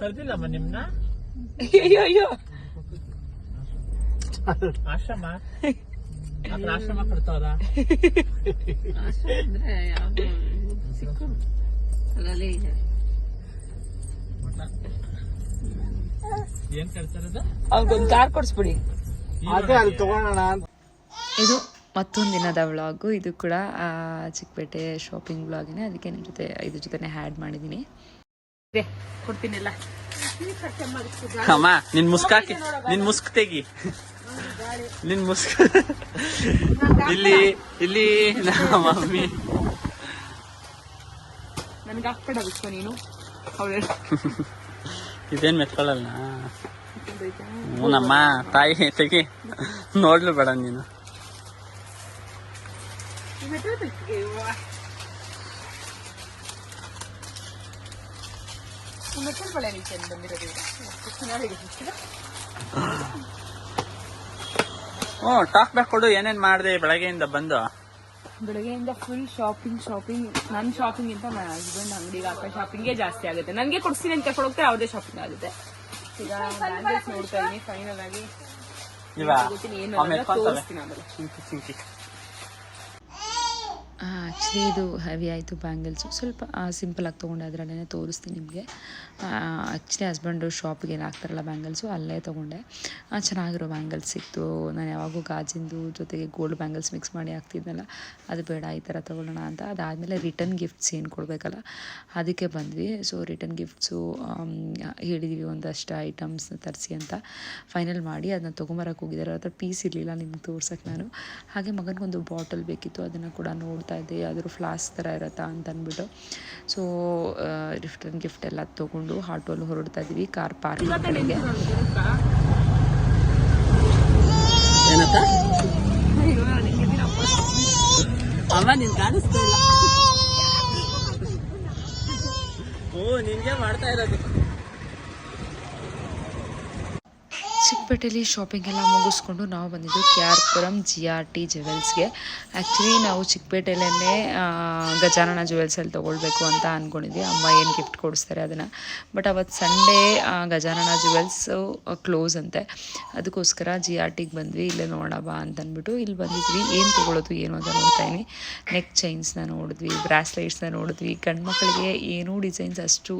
ಕರ್ದಿಲ್ಲಮ್ಮ ನಿಮ್ನ?
ಅಯ್ಯೋ ಅಯ್ಯೋ
ಆಶ್ರಮ ಅದ್ರ ಆಶ್ರಮ ಕೊಡ್ತಾವ್ರ ಏನ್
ಕಾರ್ ಕೊಡ್ಸ್ಬಿಡಿ.
ಅದೇ ಅಲ್ಲಿ ತಗೊಳ್ಳೋಣ ಅಂತ.
ಇದು ಮತ್ತೊಂದು ದಿನದ ವ್ಲಾಗು. ಇದು ಕೂಡ ಚಿಕ್ಕಪೇಟೆ ಶಾಪಿಂಗ್ ವ್ಲಾಗಿನೇ ಅದಕ್ಕೆ ನಿಮ್ಮ ಜೊತೆ ಇದ್ರ ಜೊತೆ ಹ್ಯಾಡ್ ಮಾಡಿದ್ದೀನಿ
ಕೊಡ್ತೀನಿಲ್ಲ.
ಅಮ್ಮ ನಿನ್ ಮುಸ್ಕಾಕಿ ನಿನ್ ಮುಸ್ಕ್ ತೆಗಿ. ನಿನ್ ಮುಸ್ಕ್. ಇಲ್ಲಿ ಇಲ್ಲಿ. ಮಮ್ಮಿ.
ನನ್ಗೆ ಹಾಕ್ಬೇಡ ನೀನು. ಅವಳು
ಇದೇನ್ ಮೆತ್ಕೊಳ್ಳಲ್ಲ? ನಮ್ಮ ತಾಯಿ ತೆಗಿ. ನೋಡ್ಲು ಬೇಡ ನೀನು.
ಬಳೆ ಬಂದಿರೋದು?
ಹ್ಞೂ ಟಾಕ್ ಬ್ಯಾಕ್ ಕೊಡು ಏನೇನ್ ಮಾಡಿದೆ ಬೆಳಗ್ಗೆಯಿಂದ ಬಂದು?
ಬೆಳಗ್ಗೆಯಿಂದ ಫುಲ್ ಶಾಪಿಂಗ್ ಶಾಪಿಂಗ್ ನನ್ನ ಶಾಪಿಂಗ್ ಅಂತ ನನ್ನ ಹಸ್ಬೆಂಡ್ ಅಂಗಡಿಗೆ ಹಾಕೋ ಶಾಪಿಂಗೇ ಜಾಸ್ತಿ ಆಗುತ್ತೆ. ನನಗೆ ಕೊಡ್ತೀನಿ ಅಂತ ಕೊಡೋಗ್ತಾರೆ ಯಾವ್ದೇ ಅವ್ರದೇ ಶಾಪಿಂಗ್ ಆಗುತ್ತೆ. ಈಗ ಬ್ಯಾಂಗಲ್ಸ್ ನೋಡ್ತಾ ಇದೀನಿ ಫೈನಲ್ ಆಗಿ. ಏನು. ತೋರಿಸ್ತೀನಿ ಆಮೇಲೆ
ಆ್ಯಕ್ಚುಲಿ ಇದು ಹೆವಿ ಆಯಿತು ಬ್ಯಾಂಗಲ್ಸು ಸ್ವಲ್ಪ ಸಿಂಪಲಾಗಿ ತೊಗೊಂಡೆ ಅದರಲ್ಲೇ ತೋರಿಸ್ತೀನಿ ನಿಮಗೆ. ಆ್ಯಕ್ಚುಲಿ ಹಸ್ಬೆಂಡು ಶಾಪ್ಗೆ ಏನು ಹಾಕ್ತಾರಲ್ಲ ಬ್ಯಾಂಗಲ್ಸು ಅಲ್ಲೇ ತೊಗೊಂಡೆ. ಚೆನ್ನಾಗಿರೋ ಬ್ಯಾಂಗಲ್ಸ್ ಸಿಕ್ತು ನಾನು ಯಾವಾಗೂ ಗಾಜಿಂದು ಜೊತೆಗೆ ಗೋಲ್ಡ್ ಬ್ಯಾಂಗಲ್ಸ್ ಮಿಕ್ಸ್ ಮಾಡಿ ಹಾಕ್ತಿದ್ನಲ್ಲ, ಅದು ಬೇಡ, ಈ ಥರ ತೊಗೊಳ್ಳೋಣ ಅಂತ. ಅದಾದಮೇಲೆ ರಿಟರ್ನ್ ಗಿಫ್ಟ್ಸ್ ಏನು ಕೊಡಬೇಕಲ್ಲ, ಅದಕ್ಕೆ ಬಂದ್ವಿ. ಸೊ ರಿಟರ್ನ್ ಗಿಫ್ಟ್ಸು ಹೇಳಿದ್ವಿ ಒಂದಷ್ಟು ಐಟಮ್ಸ್ ತರಿಸಿ ಅಂತ. ಫೈನಲ್ ಮಾಡಿ ಅದನ್ನ ತೊಗೊಂಬರಕ್ಕೆ ಹೋಗಿದ್ದಾರೆ. ಅದರ ಪೀಸ್ ಇರಲಿಲ್ಲ ನಿಮ್ಗೆ ತೋರ್ಸಕ್ಕೆ ನಾನು. ಹಾಗೆ ಮಗನಿಗೊಂದು ಬಾಟಲ್ ಬೇಕಿತ್ತು, ಅದನ್ನು ಕೂಡ ನೋಡ್ತಾ ಇದ್ದೆ. ಯಾವ್ದಾದ್ರು ಫ್ಲಾಸ್ಕ್ ಥರ ಇರುತ್ತಾ ಅಂತ ಅಂದ್ಬಿಟ್ಟು ಸೊ ರಿಟರ್ನ್ ಗಿಫ್ಟ್ ಎಲ್ಲ ತೊಗೊಂಡು ಆಟೋಲ್ಲಿ ಹೊರಡ್ತಾ ಇದ್ವಿ ಕಾರ್ ಪಾರ್ಕಿಂಗ್ ಕಡೆಗೆ
ಮಾಡ್ತಾ ಇರೋದು.
ಚಿಕ್ಕಪೇಟೆಯಲ್ಲಿ ಶಾಪಿಂಗ್ ಎಲ್ಲ ಮುಗಿಸ್ಕೊಂಡು ನಾವು ಬಂದಿದ್ದು K R Puram G R T ಜುವೆಲ್ಸ್ಗೆ actually ನಾವು ಚಿಕ್ಕಪೇಟೆಯಲ್ಲೇ ಗಜಾನನ ಜುವೆಲ್ಸಲ್ಲಿ ತೊಗೊಳ್ಬೇಕು ಅಂತ ಅಂದ್ಕೊಂಡಿದ್ವಿ ಅಮ್ಮ ಏನು ಗಿಫ್ಟ್ ಕೊಡಿಸ್ತಾರೆ ಅದನ್ನು. ಬಟ್ ಅವತ್ತು ಸಂಡೇ ಗಜಾನನ ಜುವೆಲ್ಸು ಕ್ಲೋಸ್ ಅಂತೆ. ಅದಕ್ಕೋಸ್ಕರ ಜಿ ಆರ್ ಟಿಗೆ ಬಂದ್ವಿ. ಇಲ್ಲೇ ನೋಡೋಣ ಬಾ ಅಂತ ಅಂದ್ಬಿಟ್ಟು ಇಲ್ಲಿ ಬಂದಿದ್ವಿ. ಏನು ತೊಗೊಳೋದು, ಏನು ಅಂತ ನೋಡ್ತಾ ಇದೀನಿ ನೆಕ್ ಚೈನ್ಸ್ನ ನೋಡಿದ್ವಿ ಬ್ರಾಸ್ಲೈಟ್ಸ್ನ ನೋಡಿದ್ವಿ. ಗಂಡ್ಮಕ್ಳಿಗೆ ಏನೂ ಡಿಸೈನ್ಸ್ ಅಷ್ಟು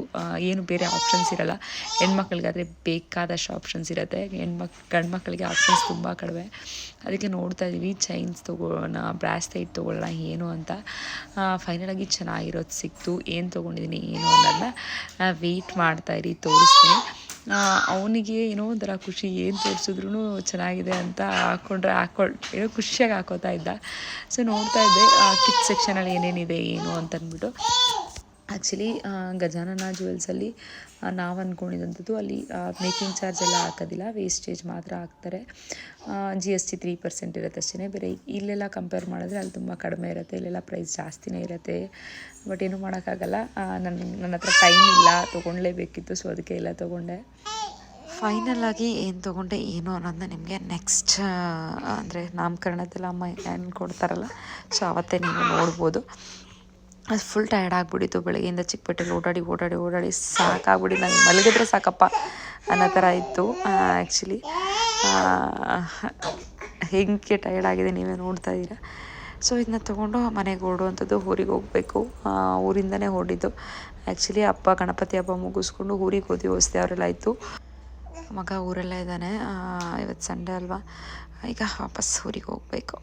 ಏನು ಬೇರೆ ಆಪ್ಷನ್ಸ್ ಇರಲ್ಲ. ಹೆಣ್ಮಕ್ಳಿಗಾದರೆ ಬೇಕಾದಷ್ಟು ಆಪ್ಷನ್ಸ್ ಇರುತ್ತೆ. ಹೆಣ್ಮಕ್ ಗಂಡ್ಮಕ್ಳಿಗೆ ಆಪ್ಷನ್ಸ್ ತುಂಬ ಕಡಿಮೆ. ಅದಕ್ಕೆ ನೋಡ್ತಾ ಇದ್ದೀವಿ ಚೈನ್ಸ್ ತೊಗೊಳ್ಳೋಣ ಬ್ರಾಸ್ಲೈಟ್ ತೊಗೊಳ್ಳೋಣ ಏನು ಅಂತ. ಫೈನಲಾಗಿ ಚೆನ್ನಾಗಿರೋದು ಸಿಕ್ತು. ಏನು ತೊಗೊಂಡಿದ್ದೀನಿ ಏನು ಅನ್ನೋದನ್ನ ವೆಯ್ಟ್ ಮಾಡ್ತಾ ಇರಿ, ತೋರಿಸ್ತೀನಿ. ಅವನಿಗೆ ಏನೋ ಒಂಥರ ಖುಷಿ, ಏನು ತೋರಿಸಿದ್ರು ಚೆನ್ನಾಗಿದೆ ಅಂತ ಹಾಕ್ಕೊಂಡ್ರೆ ಹಾಕ್ಕೊಳ್ ಏನೋ ಖುಷಿಯಾಗಿ ಹಾಕೋತಾ ಇದ್ದ. ಸೊ ನೋಡ್ತಾ ಇದ್ದೆ ಕಿಟ್ ಸೆಕ್ಷನಲ್ಲಿ ಏನೇನಿದೆ, ಏನು ಅಂತ ಅಂದ್ಬಿಟ್ಟು ಆ್ಯಕ್ಚುಲಿ ಗಜಾನನ ಜ್ಯುವೆಲ್ಸಲ್ಲಿ ನಾವು ಅಂದ್ಕೊಂಡಿದ್ದಂಥದ್ದು ಅಲ್ಲಿ ಮೇಕಿಂಗ್ ಚಾರ್ಜ್ ಎಲ್ಲ ಹಾಕೋದಿಲ್ಲ ವೇಸ್ಟೇಜ್ ಮಾತ್ರ ಹಾಕ್ತಾರೆ. G S T three percent ಇರುತ್ತೆ ಅಷ್ಟೇ ಬೇರೆ ಇಲ್ಲೆಲ್ಲ ಕಂಪೇರ್ ಮಾಡಿದ್ರೆ ಅಲ್ಲಿ ತುಂಬ ಕಡಿಮೆ ಇರುತ್ತೆ, ಇಲ್ಲೆಲ್ಲ ಪ್ರೈಸ್ ಜಾಸ್ತಿನೇ ಇರುತ್ತೆ. ಬಟ್ ಏನೂ ಮಾಡೋಕ್ಕಾಗಲ್ಲ. ನನ್ನ ನನ್ನ ಹತ್ರ ಟೈಮ್ ಇಲ್ಲ ತೊಗೊಳ್ಲೇಬೇಕಿತ್ತು ಸೊ ಅದಕ್ಕೆ ಎಲ್ಲ ತೊಗೊಂಡೆ. ಫೈನಲ್ ಆಗಿ ಏನು ತೊಗೊಂಡೆ, ಏನು ಅನ್ನೋದನ್ನ ನಿಮಗೆ ನೆಕ್ಸ್ಟ್ ಅಂದರೆ ನಾಮಕರಣದೆಲ್ಲ ಅಮ್ಮ ಏನು ಕೊಡ್ತಾರಲ್ಲ ಸೊ ಅವತ್ತೇ ನೀವು ನೋಡ್ಬೋದು. ಅದು ಫುಲ್ ಟಯರ್ಡ್ ಆಗಿಬಿಟ್ಟಿತ್ತು ಬೆಳಗ್ಗೆಯಿಂದ ಚಿಕ್ಕಪೇಟೆಗೆ ಓಡಾಡಿ ಓಡಾಡಿ ಓಡಾಡಿ. ಸಾಕಾಗ್ಬಿಡಿ ನಂಗೆ ಮಲಗಿದ್ರೆ ಸಾಕಪ್ಪ ಅನ್ನೋ ಥರ ಇತ್ತು ಆ್ಯಕ್ಚುಲಿ ಹೆಂಗೆ ಟಯರ್ಡ್ ಆಗಿದೆ ನೀವೇ ನೋಡ್ತಾ ಇದ್ದೀರಾ. ಸೊ ಇದನ್ನ ತೊಗೊಂಡು ಮನೆಗೆ ಓಡುವಂಥದ್ದು ಊರಿಗೆ ಹೋಗಬೇಕು. ಊರಿಂದನೇ ಹೊರಡಿದ್ದು ಆ್ಯಕ್ಚುಲಿ ಹಬ್ಬ ಗಣಪತಿ ಹಬ್ಬ ಮುಗಿಸ್ಕೊಂಡು ಊರಿಗೆ ಹೋದಿ ಹೊಸ್ದೆ ಅವರೆಲ್ಲ ಇತ್ತು. ಮಗ ಊರಲ್ಲೇ ಇದ್ದಾನೆ. ಇವತ್ತು ಸಂಡೇ ಅಲ್ವಾ? ಈಗ ವಾಪಸ್ ಊರಿಗೆ ಹೋಗಬೇಕು.